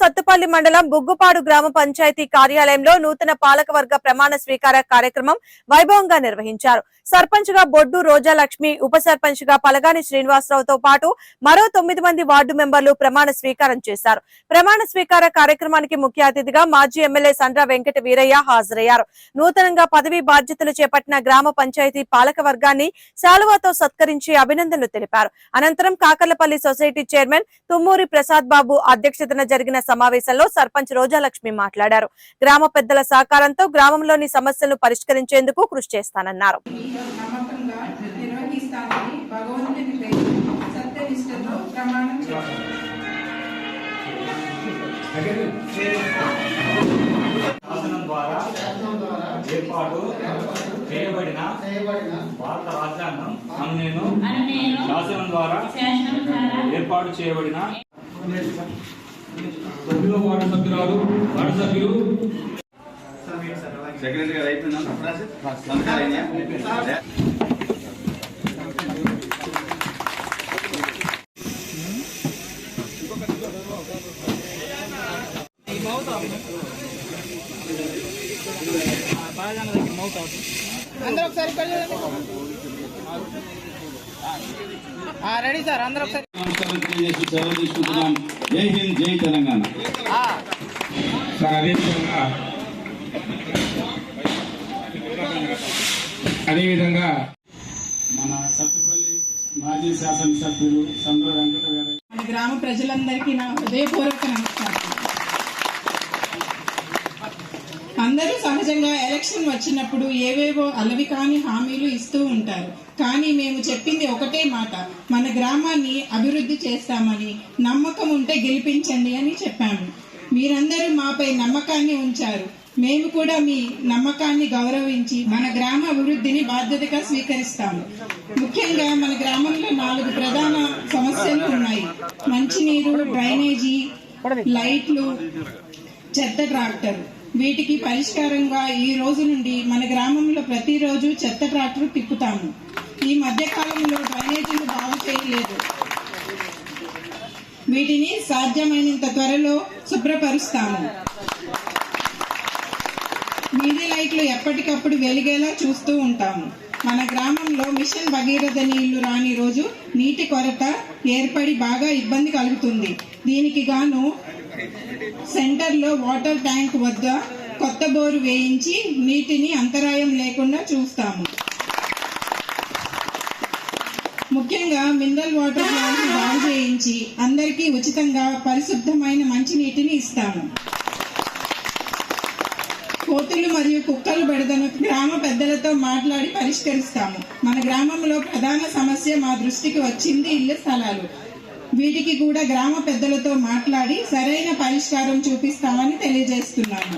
సత్తుపల్లి మండలం బుగ్గుపాడు గ్రామ పంచాయతీ కార్యాలయంలో నూతన పాలకవర్గ ప్రమాణ స్వీకార కార్యక్రమం వైభవంగా నిర్వహించారు. సర్పంచ్గా బొడ్డు రోజా లక్ష్మి ఉప సర్పంచ్గా పలగాని శ్రీనివాసరావుతో పాటు మరో తొమ్మిది మంది వార్డు మెంబర్లు ప్రమాణ స్వీకారం చేశారు. ప్రమాణ స్వీకార కార్యక్రమానికి ముఖ్య అతిథిగా మాజీ ఎమ్మెల్యే సండ్ర వెంకట వీరయ్య హాజరయ్యారు. నూతనంగా పదవి బాధ్యతలు చేపట్టిన గ్రామ పంచాయతీ పాలక వర్గాన్ని శాలువాతో సత్కరించి అభినందనలు తెలిపారు. అనంతరం కాకర్లపల్లి సొసైటీ చైర్మన్ తుమ్మూరి ప్రసాద్ బాబు అధ్యక్షతన జరిగిన సమావేశంలో సర్పంచ్ రోజాలక్ష్మి మాట్లాడారు. గ్రామ పెద్దల సహకారంతో గ్రామంలోని సమస్యలను పరిష్కరించేందుకు కృషి చేస్తానన్నారు. ఏర్పాటు చేయబడిన భారత రాజ్యాంగం అను నేను అని నేను శాసనం ద్వారా శాసనం ద్వారా ఏర్పాటు చేయబడిన తొమ్మిదో వార్డు సభ్యురాలు వార్డు సభ్యులు. సెక్రటరీ గారు అయిపోయిందా? అందరూ ఒకసారి రెడీ సార్ అందరూ ఒకసారి. సెలవు తీసుకుంటున్నాం. జై హింద్ జై తెలంగాణ. సార్ అదేవిధంగా అదేవిధంగా మన సత్తుపల్లి మాజీ శాసనసభ్యులు చంద్ర వెంకట గ్రామ ప్రజలందరికీ నా హృదయపూర్వక నమస్కారం అందరూ సహజంగా ఎలక్షన్ వచ్చినప్పుడు ఏవేవో అలవి కాని హామీలు ఇస్తూ ఉంటారు. కానీ మేము చెప్పింది ఒకటే మాట. మన గ్రామాన్ని అభివృద్ధి చేస్తామని నమ్మకం ఉంటే గెలిపించండి అని చెప్పాము. మీరందరూ మాపై నమ్మకాన్ని ఉంచారు. మేము కూడా మీ నమ్మకాన్ని గౌరవించి మన గ్రామ అభివృద్ధిని బాధ్యతగా స్వీకరిస్తాము. ముఖ్యంగా మన గ్రామంలో నాలుగు ప్రధాన సమస్యలు ఉన్నాయి. మంచినీరు డ్రైనేజీ లైట్లు చెత్త ట్రాక్టర్. వీటికి పరిష్కారంగా ఈ రోజు నుండి మన గ్రామంలో ప్రతిరోజు చెత్త ట్రాక్టర్ తిప్పుతాము. ఈ మధ్య కాలంలో డ్రైనేజీలు బాగు చేయలేదు. వీటిని సాధ్యమైనంత త్వరలో శుభ్రపరుస్తాము. వీధి లైట్లు ఎప్పటికప్పుడు వెలిగేలా చూస్తూ ఉంటాము. మన గ్రామంలో మిషన్ భగీరథ నీళ్ళు రాని రోజు నీటి కొరత ఏర్పడి బాగా ఇబ్బంది కలుగుతుంది. దీనికి గాను సెంటర్లో వాటర్ ట్యాంక్ వద్ద కొత్త బోరు వేయించి నీటిని అంతరాయం లేకుండా చూస్తాము. ముఖ్యంగా మినరల్ వాటర్ ప్లాంట్ బాగు చేయించి అందరికీ ఉచితంగా పరిశుద్ధమైన మంచినీటిని ఇస్తాము. కోతులు మరియు కుక్కలు బెడదను గ్రామ పెద్దలతో మాట్లాడి పరిష్కరిస్తాము. మన గ్రామంలో ప్రధాన సమస్య మా దృష్టికి వచ్చింది ఇళ్ళ స్థలాలు. వీటికి కూడా గ్రామ పెద్దలతో మాట్లాడి సరైన పరిష్కారం చూపిస్తామని తెలియజేస్తున్నాము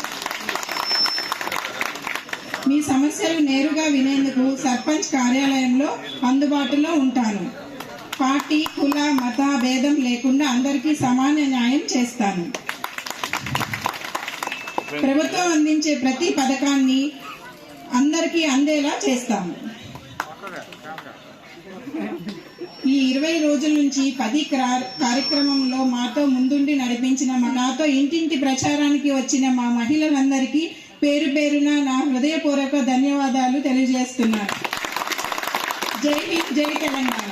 మీ సమస్యలు నేరుగా వినేందుకు సర్పంచ్ కార్యాలయంలో అందుబాటులో ఉంటాను. పార్టీ కుల మత భేదం లేకుండా అందరికీ సమాన న్యాయం చేస్తాను. ప్రభుత్వం అందించే ప్రతి పథకాన్ని అందరికీ అందేలా చేస్తాము. ఈ ఇరవై రోజుల నుంచి పది కార్యక్రమంలో మాతో ముందుండి నడిపించిన మా నాతో ఇంటింటి ప్రచారానికి వచ్చిన మా మహిళలందరికీ పేరు పేరున నా హృదయపూర్వక ధన్యవాదాలు తెలియజేస్తున్నాను జై హింద్ జై తెలంగాణ.